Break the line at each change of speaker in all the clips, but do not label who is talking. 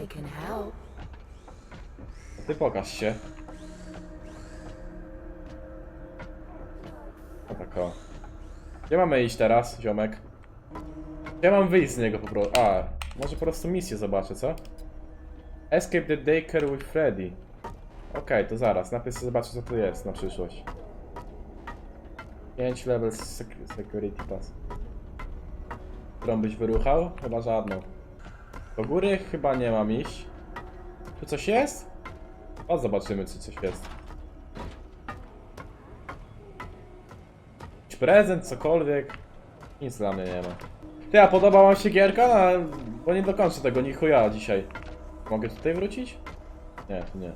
I can help.
Ty pokaż się. O tak o. Gdzie mamy iść teraz, ziomek? Gdzie mam wyjść z niego po prostu? A, może po prostu misję zobaczę, co? Escape the daycare with Freddy. Okej, to zaraz. Najpierw sobie zobaczę, co tu jest na przyszłość. 5 levels sec- security pass. Którą byś wyruchał? Chyba żadną. Do góry chyba nie mam iść. Tu coś jest? O, zobaczymy, czy coś jest. Jakiś prezent, cokolwiek. Nic dla mnie nie ma. Ty, a podoba wam się gierka? No, bo nie dokończę tego, ni chuja dzisiaj. Mogę tutaj wrócić? Nie, nie.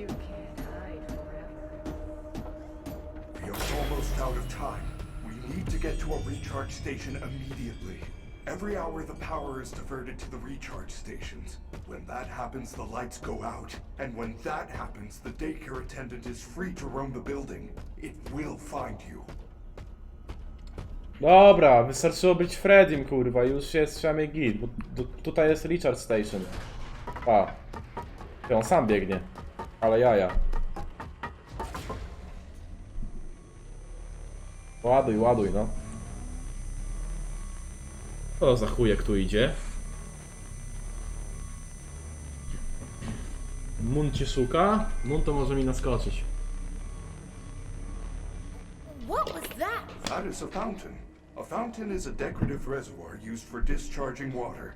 You can't hide forever.
We are almost out of time. We need to get to a recharge station immediately. Every hour the power is diverted to the recharge stations. When that happens, the lights go out. And when that happens, the daycare attendant is free to roam the building. It will find you.
Dobra, wystarczyło być Freddym, kurwa, już jest przynajmniej git, bo tu- tutaj jest Richard Station. A. Ty, on sam biegnie. Ale jaja. Ładuj, ładuj, no. Co za chujek tu idzie? Mun cię szuka? Mun to może mi naskoczyć.
What was that?
That is a fountain. A fountain is a decorative reservoir used for discharging water.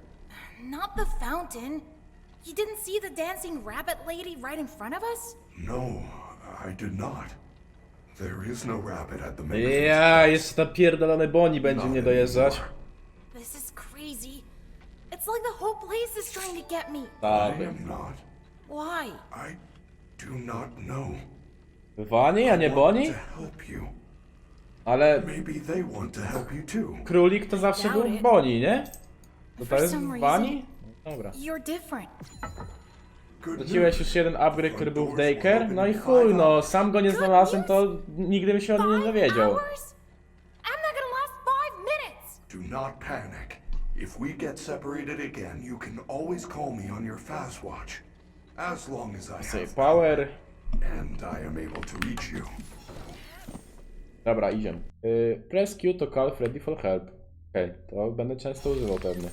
Not the fountain. You didn't see the dancing rabbit lady right in front of us?
No, I did not. There is no rabbit at the main
Ja, jeszcze ta pierdolony Boni będzie mnie dojeżdżać.
It's like the whole place is trying to get me.
I
Tak.
am not.
Why?
I do not know.
Wani, a nie Boni?
To help you.
Ale
Maybe they want to help you too.
królik to zawsze był w Boni, nie? To to jest w Bani? Dobra.
You're different.
Good
Wróciłeś
news.
już jeden upgrade, który był w Daycare? No i chuj, no, sam go nie znalazłem, to nigdy bym się o nim nie
Five
dowiedział.
hours? I'm not gonna last five minutes.
Do not panic. If we get separated again, you can always call me on your fast watch. As long as I
Say
have
power.
and I am able to reach you.
Dobra, idziemy. Y, press Q to call Freddy for help. Okej, to będę często używał pewnie.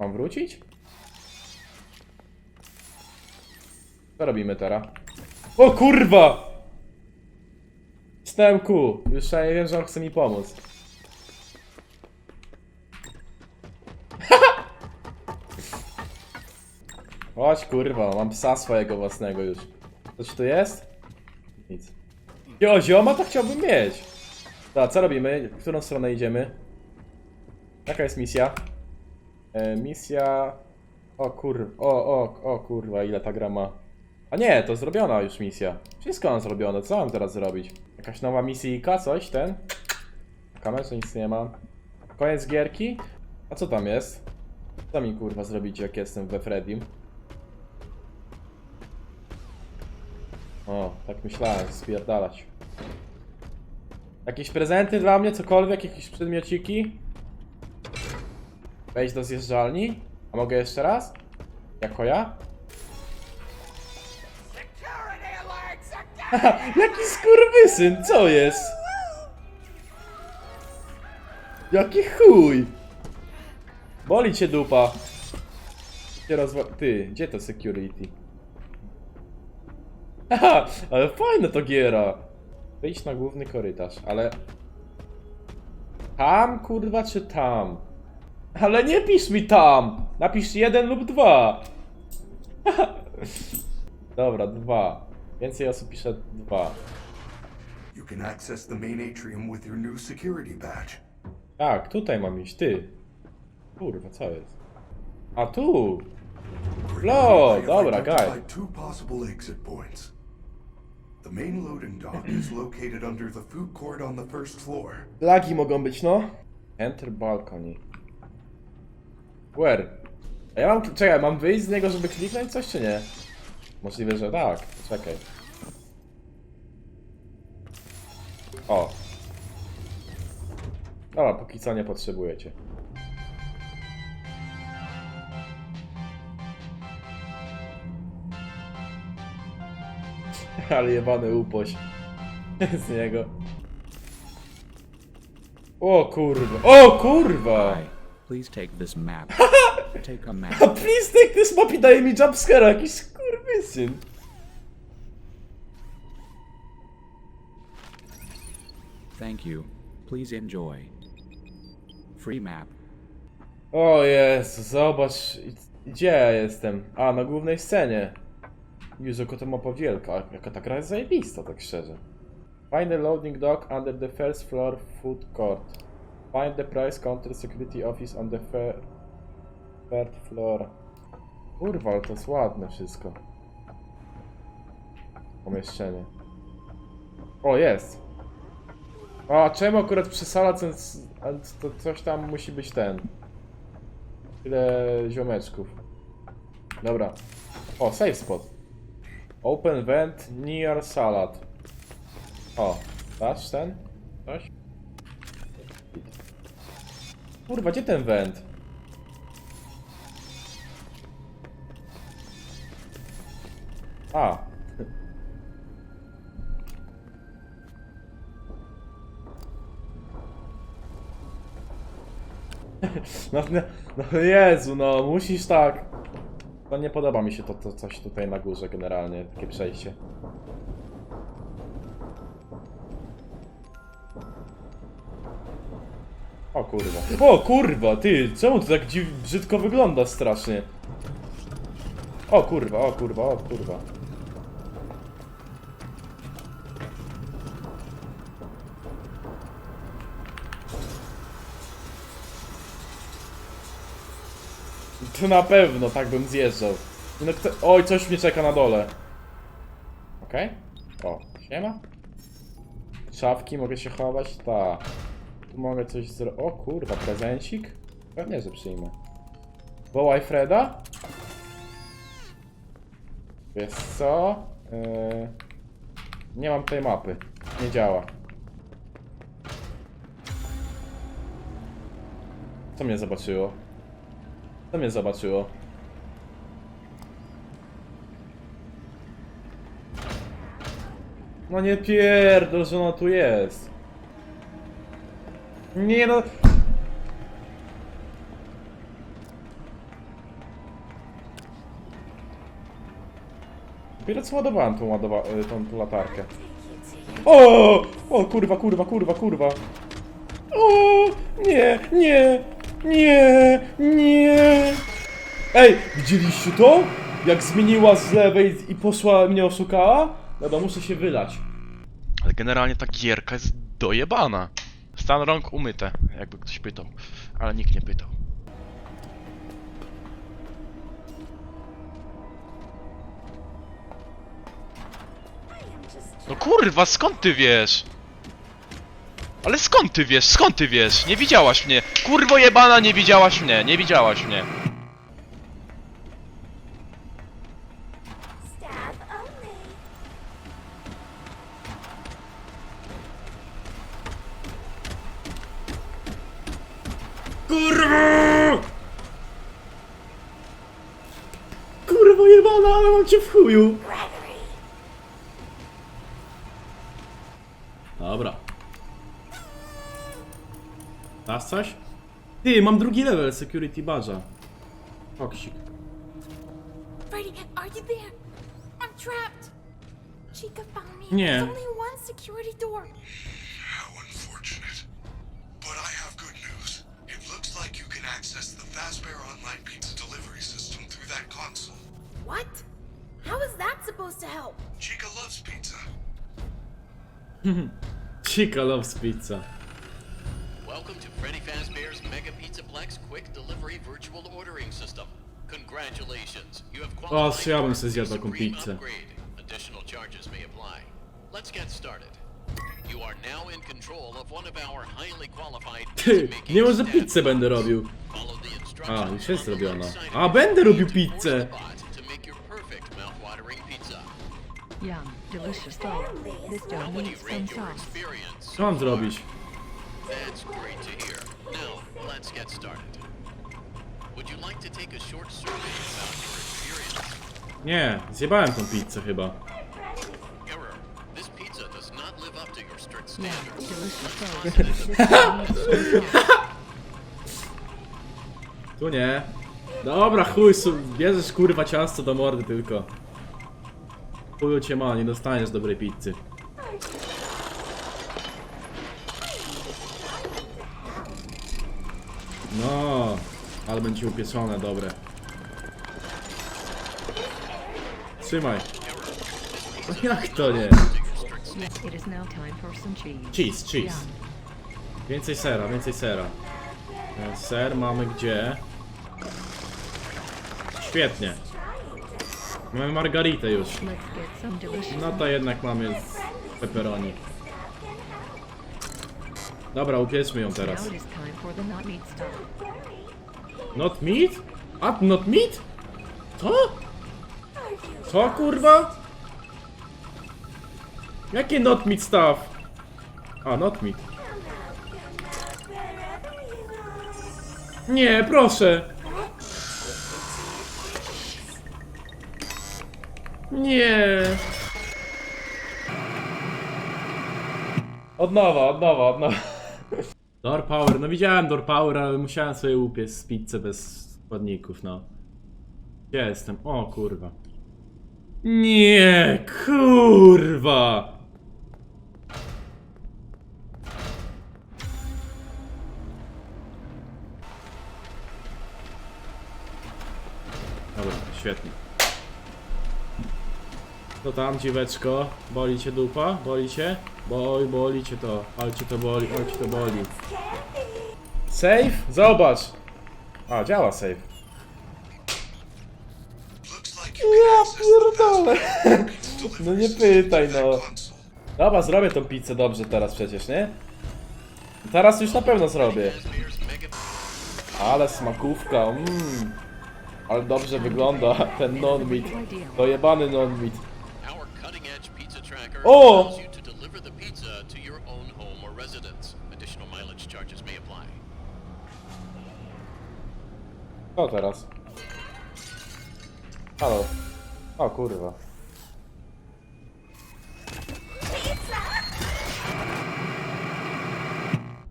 Mam wrócić? Co robimy teraz? O kurwa! Q. Już ja wiem, że on chce mi pomóc. Chodź kurwa, mam psa swojego własnego już. Coś tu jest? Nic. Jo, zioma to chciałbym mieć. Dobra, co robimy? W którą stronę idziemy? Jaka jest misja? E, misja... O kur... O, o, o kurwa, ile ta gra ma. A nie, to zrobiona już misja. Wszystko mam zrobione, co mam teraz zrobić? Jakaś nowa misyjka, coś, ten? Kamerze nic nie ma. Koniec gierki? A co tam jest? Co mi kurwa zrobicie, jak jestem we Freddym? O, tak myślałem, spierdalać. Jakieś prezenty dla mnie, cokolwiek, jakieś przedmiociki? Wejść do zjeżdżalni? A mogę jeszcze raz? Jako ja? Jaki skurwysyn, co jest? Jaki chuj! Boli cię dupa. Ty, gdzie to security? Haha, ale fajna to giera. Wyjdź na główny korytarz, ale... Tam, kurwa, czy tam? Ale nie pisz mi tam! Napisz jeden lub dwa. Dobra, dwa. Więcej osób pisze dwa.
You can access the main atrium with your new security badge.
Tak, tutaj mam iść, ty. Kurwa, co jest? A tu! Lo,
I have
dobra, guy.
two possible exit points. The main loading dock is located under the food court on the first floor.
Lagi mogą być, no. Enter balcony. Where? A ja mam, czekaj, mam wyjść z niego, żeby kliknąć coś, czy nie? Możliwe, że tak. Czekaj. O. Dobra, póki co nie potrzebujecie. Ale jebany upoś. Z niego. O kurwa. O kurwa!
Please take this map. take a map.
A please take this map i daje mi jumpscare'a, jakiś skurwysyn.
Thank you. Please enjoy. Free map.
O Jezu, zobacz, gdzie ja jestem? A, na głównej scenie. Jezu, to mapa wielka, jaka ta gra jest zajebista, tak szczerze. Find the loading dock under the first floor food court. Find the price counter security office on the thir- third floor. Kurwa, to jest ładne wszystko. Pomieszczenie. O, jest! A czemu akurat przy sala to coś tam musi być ten. Tyle ziomeczków. Dobra. O, safe spot. Open vent near salad. O, dasz ten? Coś? Kurwa, gdzie ten vent? A. No, no, no Jezu, no musisz tak. No nie podoba mi się to, to coś tutaj na górze generalnie, takie przejście. O kurwa. O kurwa, ty, czemu to tak brzydko wygląda strasznie? O kurwa, o kurwa, o kurwa. To na pewno, tak bym zjeżdżał. No kto... Oj, coś mnie czeka na dole. Okej? O, siema. Szafki, mogę się chować? Tak. Tu mogę coś zrobić. O kurwa, prezencik? Pewnie, że przyjmę. Wołaj Freda? Wiesz co? Yy... Nie mam tej mapy. Nie działa. Co mnie zobaczyło? Co mnie zobaczyło? No nie pierdol, że ona tu jest. Nie no... Dopiero co ładowałem tą, ładowa y, tą latarkę. O! O kurwa, kurwa, kurwa, kurwa. O! Nie, nie, nie, nie. Ej, widzieliście to? Jak zmieniła z lewej i poszła mnie oszukała? Dobra, muszę się wylać.
Ale generalnie ta gierka jest dojebana. Stan rąk umyte, jakby ktoś pytał. Ale nikt nie pytał. No kurwa, skąd ty wiesz? Ale skąd ty wiesz? Skąd ty wiesz? Nie widziałaś mnie. Kurwo jebana, nie widziałaś mnie. Nie widziałaś mnie.
Kurwa! Kurwa jebana, ale mam cię w chuju. Dobra. Dasz coś? Ty, mam drugi level security barza. Toksik.
Freddy, are you there? I'm trapped. Chica found me.
Nie.
There's only one security door.
Access the Fazbear Online Pizza delivery system through that console.
What? How is that supposed to help?
Chica loves pizza.
Chica loves pizza.
Welcome to Freddy Fazbear's Mega Pizzaplex Quick Delivery Virtual Ordering System. Congratulations, you have qualified oh,
ja bym
for
se zjadł taką
Supreme
pizzę.
Upgrade. Additional charges may apply. Let's get started.
Ty, nie może pizzę będę robił. A, już jest zrobiona. A, będę robił pizzę.
Yum, delicious. This dough needs some sauce.
Co mam zrobić?
That's great to hear. Now, let's get started. Would you like to take a short survey about your experience?
Nie, zjebałem tą pizzę chyba. Tu nie. Dobra, chuj, bierzesz kurwa ciasto do mordy tylko. Chuju cię ma, nie dostaniesz dobrej pizzy. No, ale będzie upieczone, dobre. Trzymaj. No jak to nie?
Yes, it is now time for some cheese.
Cheese. Więcej sera, więcej sera. E, Ser mamy gdzie? Świetnie. Mamy margaritę już.
Let's get some delicious.
No to jednak mamy z pepperoni. Dobra, upieczmy ją
Now
teraz.
it is time for the not meat stuff.
Not meat? A, not meat? Co? Co kurwa? Jakie not meat stuff? A, not meat. Nie, proszę. Nie. Od nowa, od nowa, od nowa. Door Power, no widziałem Door Power, ale musiałem sobie upiec pizzę bez składników, no. Gdzie jestem? O kurwa. Nie, kurwa! To tam, dzieweczko, boli cię dupa? Boli cię? Boli, boli cię to, ale cię to boli, ale cię to boli. Save? Zobacz! A, działa save. Ja pierdolę! No nie pytaj, no. Dobra, zrobię tą pizzę dobrze teraz przecież, nie? Teraz już na pewno zrobię. Ale smakówka, mmm. Ale dobrze wygląda ten non-meat. To jebany non-meat. Oh!
you to deliver the pizza to your own home or residence. Additional mileage charges may apply.
Co teraz? Halo. O kurwa.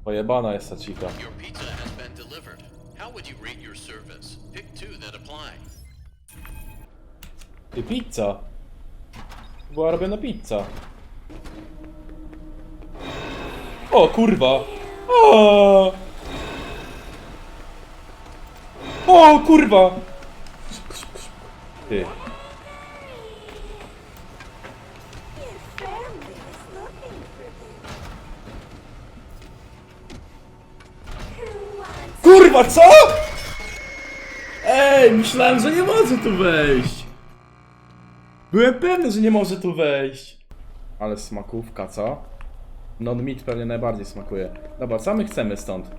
Pojebana jest ta chica.
Your pizza has been delivered. How would you rate your service? Pick two that apply.
Ty pizza. Była robiona pizza. O kurwa. O! O kurwa. Ty. Kurwa, co? Ej, myślałem, że nie może tu wejść. Byłem pewny, że nie może tu wejść. Ale smakówka, co? Non meat pewnie najbardziej smakuje. Dobra, co my chcemy stąd?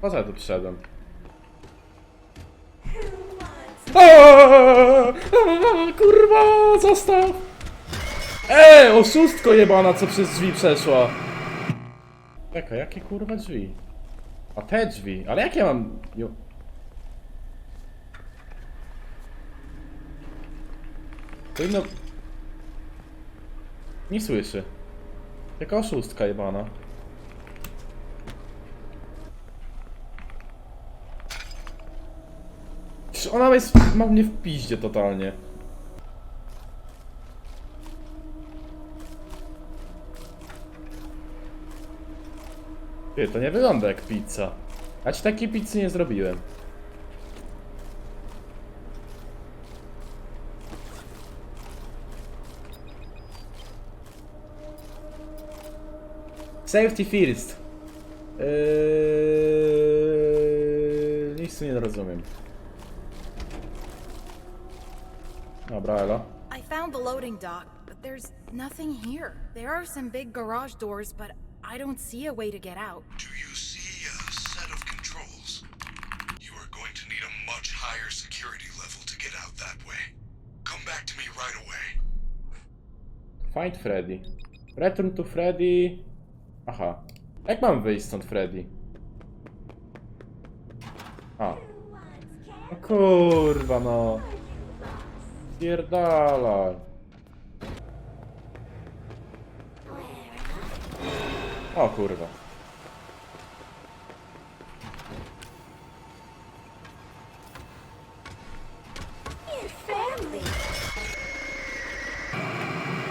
Po co ja tu przyszedłem? Aaaa! Kurwa, zostaw! Ej, oszustko jebana, co przez drzwi przeszła. Czekaj, jakie kurwa drzwi? A te drzwi, ale jak ja mam... Jo... Powinno... Nie słyszy. Jaka oszustka jebana. Przecież ona jest... ma mnie w piździe totalnie. Ty, to nie wygląda jak pizza. Ja ci takiej pizzy nie zrobiłem. Safety first. Eee, nic tu nie rozumiem. Dobra, elo.
I found the loading dock, but there's nothing here. There are some big garage doors, but I don't see a way to get out.
Do you see a set of controls? You are going to need a much higher security level to get out that way. Come back to me right away.
Find Freddy. Return to Freddy. Aha. Jak mam wyjść stąd, Freddy? A. No kurwa no. Pierdalaj. O kurwa.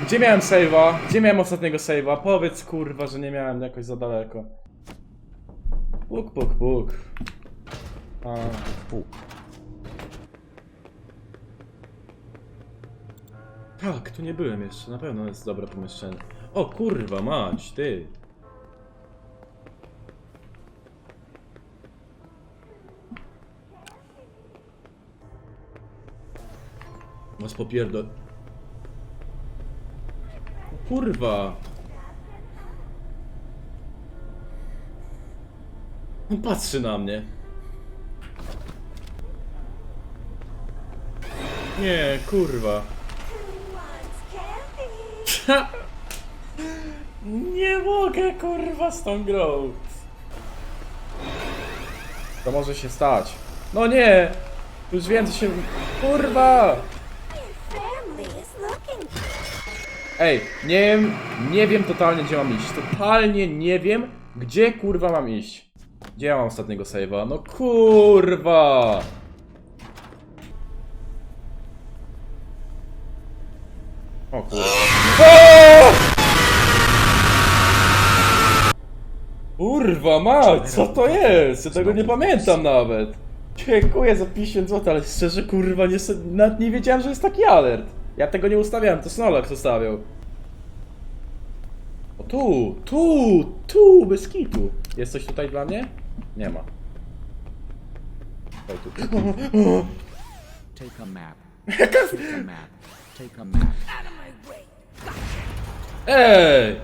Gdzie miałem save'a? Gdzie miałem ostatniego save'a? Powiedz kurwa, że nie miałem jakoś za daleko. Puk, puk, puk. A, puk. Tak, tu nie byłem jeszcze, na pewno jest dobre pomieszczenie. O kurwa, mać, ty. Was popierdol... Kurwa. On patrzy na mnie. Nie, kurwa. Nie mogę, kurwa, z tą grą. To może się stać. No nie! Już co się... Kurwa! Ej, nie wiem, nie wiem totalnie, gdzie mam iść. Totalnie nie wiem, gdzie kurwa mam iść. Gdzie ja mam ostatniego save'a? No kurwa! O kurwa. Kurwa mać, co to jest? Ja tego nie pamiętam nawet. Dziękuję za 50 zł, ale szczerze kurwa nie, nawet nie wiedziałem, że jest taki alert. Ja tego nie ustawiałem, to Snorlax ustawiał. O tu, tu, tu, bez kitu. Jest coś tutaj dla mnie? Nie ma. Tutaj, tu.
Take a map. Take a map. Take a map.
Ej!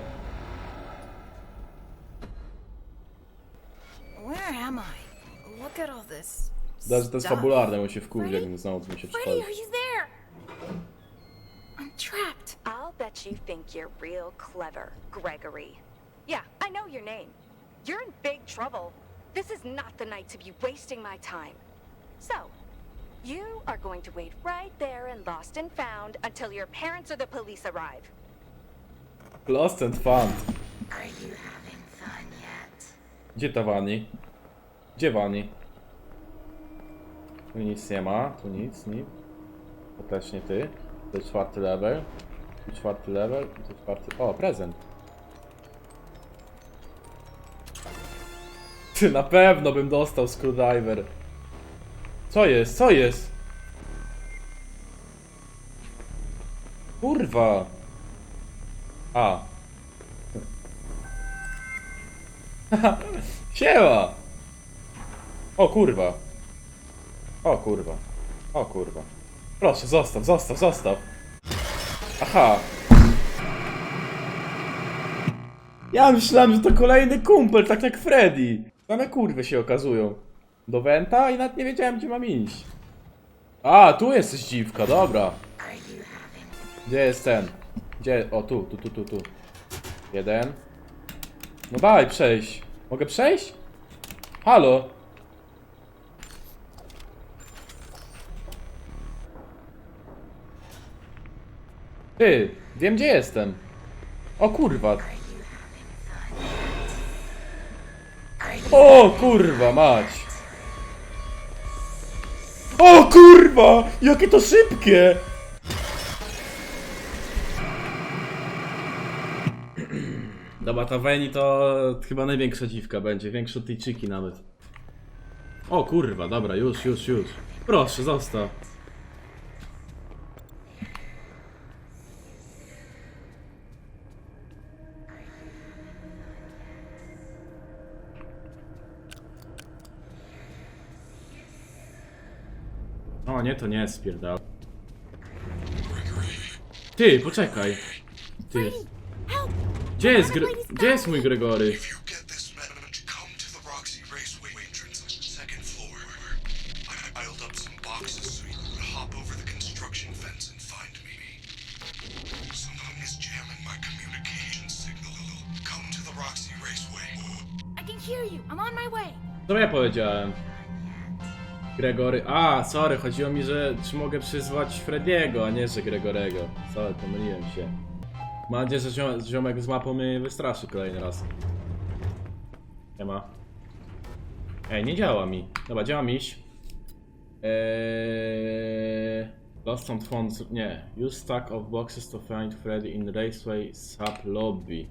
Where am I? Look at all this.
Даже to jest
stuff.
fabularne, bo się wkurwi, jak znowu mi się
Freddy,
przychodzi.
are you there? I'm trapped.
I'll bet you think you're real clever, Gregory. Yeah, I know your name. You're in big trouble. This is not the night to be wasting my time. So, you are going to wait right there in Lost and Found until your parents or the police arrive.
Lost and found.
Are you having fun yet?
Gdzie ta Wani? Gdzie Wani? Tu nic nie ma, tu nic, nic. To też nie ty. To jest czwarty level. Tu czwarty level, tu czwarty... O, prezent. Ty, na pewno bym dostał screwdriver. Co jest? Co jest? Kurwa. A. Siema! O kurwa. O kurwa. O kurwa. Proszę, zostaw, zostaw, zostaw. Aha. Ja myślałem, że to kolejny kumpel, tak jak Freddy. Same kurwy się okazują. Do Wenta i nawet nie wiedziałem, gdzie mam iść. A, tu jesteś dziwka, dobra. Gdzie jest ten? Gdzie? O, tu, tu, tu, tu, tu. Jeden. No daj, przejść. Mogę przejść? Halo? Ty, wiem gdzie jestem. O kurwa. O kurwa, mać. O kurwa! Jakie to szybkie! Dobra, ta Veni to chyba największa dziwka będzie, większa od czyki nawet. O kurwa, dobra, już, już, już. Proszę, zostaw. O nie, to nie jest spierdal. Ty, poczekaj. Ty. Gdzie jest, Gre gdzie jest mój Gregory? Co ja powiedziałem? Gregory. A, sorry, chodziło mi, że czy mogę przyzwać Frediego, a nie, że Gregorego. Sorry, pomyliłem się. Mam nadzieję, że ziom- ziomek z mapą mnie nie wystraszy kolejny raz. Nie ma. Ej, nie działa mi. Dobra, działa miś. Eee... Lost some funds. Nie. Use stack of boxes to find Freddy in Raceway Sub Lobby.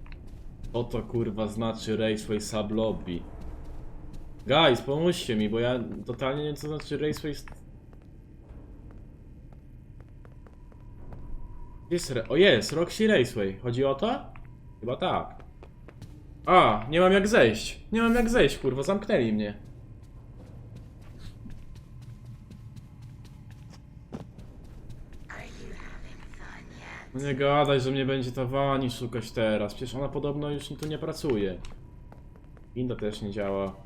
Co to kurwa znaczy Raceway Sub Lobby? Guys, pomóżcie mi, bo ja totalnie nie wiem co znaczy Raceway. jest. Re- o jest, Roxy Raceway. Chodzi o to? Chyba tak. A, nie mam jak zejść. Nie mam jak zejść, kurwa, zamknęli mnie. No nie gadaj, że mnie będzie ta Wani szukać teraz. Przecież ona podobno już tu nie pracuje. Inda też nie działa.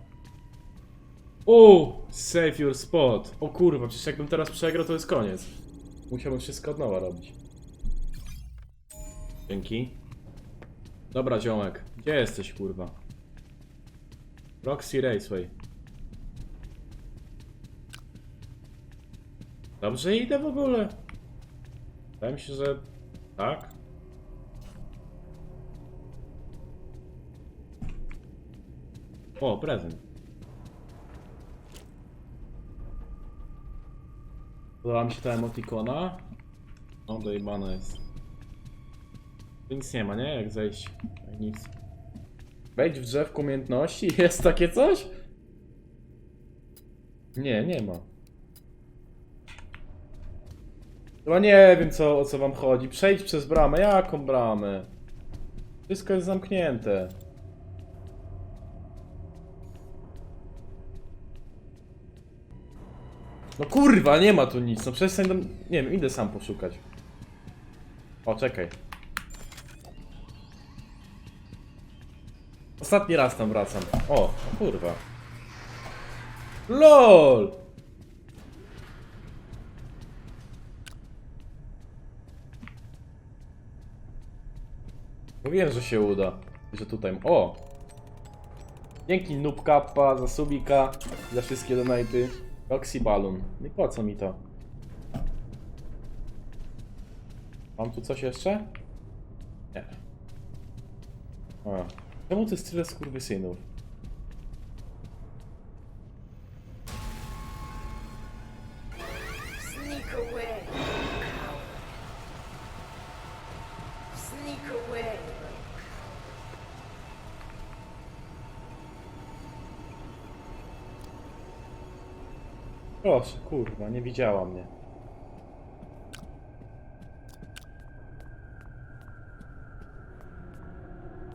O! Save your spot. O kurwa, przecież jakbym teraz przegrał, to jest koniec. Musiałbym wszystko od nowa robić. Dzięki. Dobra, ziomek. Gdzie jesteś, kurwa? Roxy Raceway. Dobrze idę w ogóle? Wydaje mi się, że tak. O, prezent. Podoba mi się ta emotikona. O, dojebana jest. Tu nic nie ma, nie? Jak zejść? Jak nic. Wejdź w drzewku umiejętności. Jest takie coś? Nie, nie ma. Chyba nie wiem co, o co wam chodzi. Przejdź przez bramę. Jaką bramę? Wszystko jest zamknięte. No kurwa, nie ma tu nic. No przestań tam... Nie wiem, idę sam poszukać. O, czekaj. Ostatni raz tam wracam. O, kurwa. LOL! Mówiłem, że się uda. Że tutaj. O! Dzięki Noob Kappa za subika, za wszystkie donaty. Roxy Balloon. No i po co mi to? Mam tu coś jeszcze? Nie. A. Czemu to jest tyle skurwysynów? Kurwa, nie widziała mnie.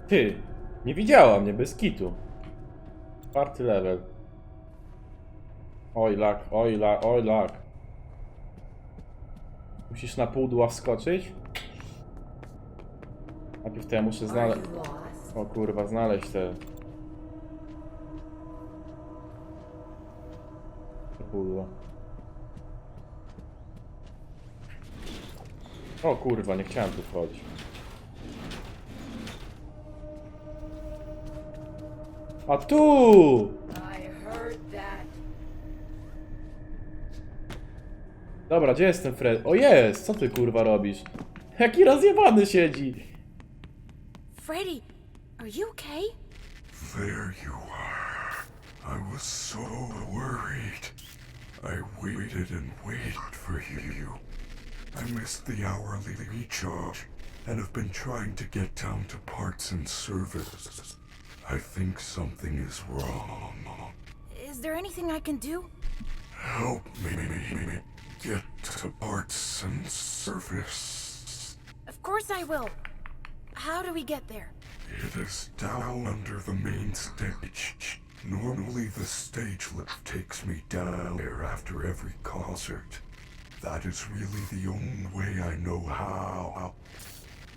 Ty, nie widziała mnie, bez kitu. Czwarty level. Oj lak, oj lak, oj lak. Musisz na pudła wskoczyć? Najpierw to ja muszę znaleźć... O kurwa, znaleźć te... te pudła. O kurwa, nie chciałem tu wchodzić. A tu! Dobra, gdzie jest ten Fred? O jest! Co ty kurwa robisz? Jaki rozjebany siedzi!
Freddy, are you okay?
There you are. I was so worried. I waited and waited for you. I missed the hourly recharge and have been trying to get down to parts and service. I think something is wrong.
Is there anything I can do?
Help me get to parts and service.
Of course I will. How do we get there?
It is down under the main stage. Normally, the stage lift takes me down there after every concert. That is really the only way I know how.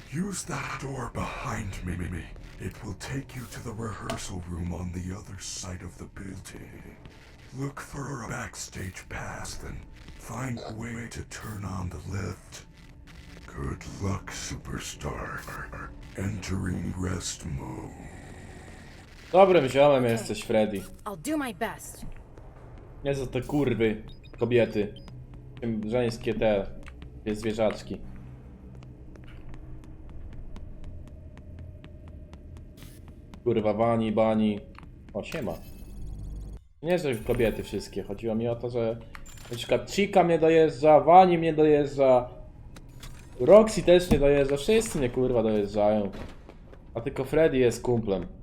Use that door behind me. Mimi. It will take you to the rehearsal room on the other side of the building. Look for a backstage pass, then find a way to turn on the lift. Good luck, superstar. Entering rest mode.
Dobrym ziomem jesteś, Freddy.
I'll do my best.
Nie za te kurwy, kobiety. Żeńskie te, te zwierzaczki. Kurwa, wani, bani. O, siema. Nie, że kobiety wszystkie. Chodziło mi o to, że na przykład Chica mnie dojeżdża, Wani mnie dojeżdża, Roxy też nie dojeżdża, wszyscy mnie kurwa dojeżdżają. A tylko Freddy jest kumplem.